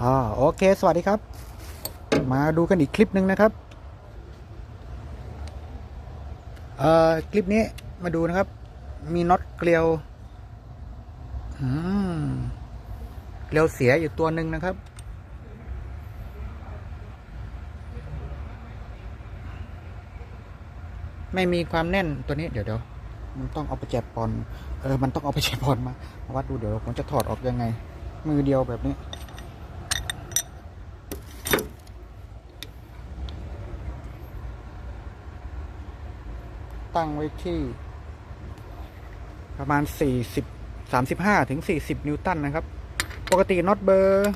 อ่าโอเค สวัสดีครับ มาดูกันอีกคลิปหนึ่งนะครับเอ่อคลิปนี้มาดูนะครับ มีน็อตเกลียวอืมเกลียวเสียอยู่ตัวหนึ่งนะครับ ไม่มีความแน่นตัวนี้เดี๋ยวเดี๋ยวมันต้องเอาไปแจกปอนเออมันต้องเอาไปแจกปอนมามาวัดดูเดี๋ยวผมจะถอดออกยังไง มือเดียวแบบนี้ ตั้งไว้ที่ ประมาณ 40 35ถึง40 นิวตันนะครับ ปกติน็อตเบอร์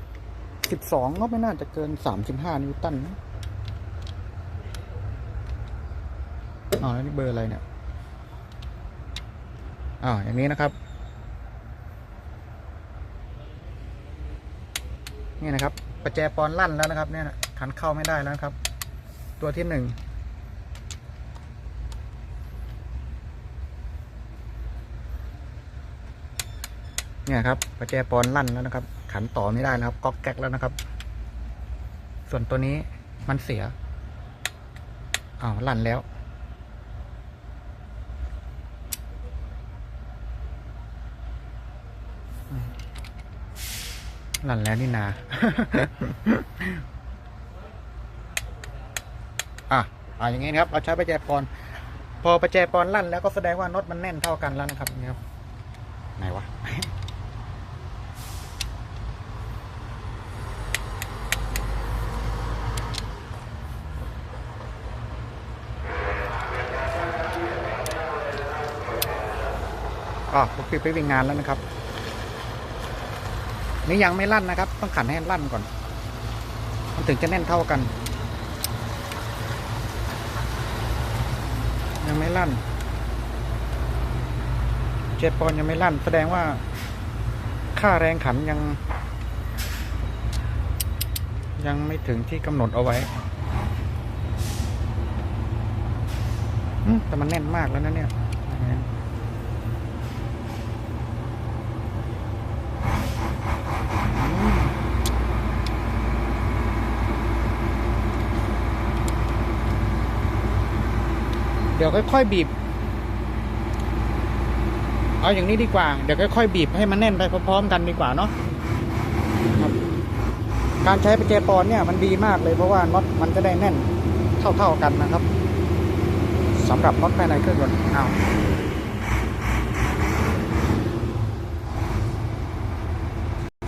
12 ก็ไม่น่าจะเกิน 35 นิวตันนะอ๋อแล้วนี่เบอร์อะไรเนี่ยอ่าอย่างนี้นะครับนี่นะครับ ประแจปอนลั่นแล้วนะครับ เนี่ยนะขันเข้าไม่ได้แล้วครับ ตัวที่หนึ่ง เนี่ยครับประแจปอนลั่นแล้วนะครับ ขันต่อไม่ได้แล้วครับ ก๊อกแก๊กแล้วนะครับ ส่วนตัวนี้มันเสียอ้าวลั่นแล้ว ลั่นแล้วนี่นาอะเอาอย่างงี้นะครับ เอาใช้ประแจปอน พอประแจปอนลั่นแล้วก็แสดงว่าน็อตมันแน่นเท่ากันแล้วนะครับนี่ครับไหนวะ อ๋อผมปิดไปวิ่งงานแล้วนะครับ นี่ยังไม่ลั่นนะครับ ต้องขันให้ลั่นก่อน มันถึงจะแน่นเท่ากัน ยังไม่ลั่น เจ็ดปอนด์ยังไม่ลั่น แสดงว่า ค่าแรงขันยัง ยังไม่ถึงที่กำหนดเอาไว้แต่มันแน่นมากแล้วนะเนี่ย เดี๋ยวค่อยๆบีบ เอาอย่างนี้ดีกว่า เดี๋ยวค่อยๆบีบให้มันแน่นไปพร้อมๆกันดีกว่าเนาะการใช้ประแจปอนเนี่ยมันดีมากเลยเพราะว่าน็อตมันจะได้แน่นเท่าๆกันนะครับสำหรับน็อตภายในเครื่องยนต์อา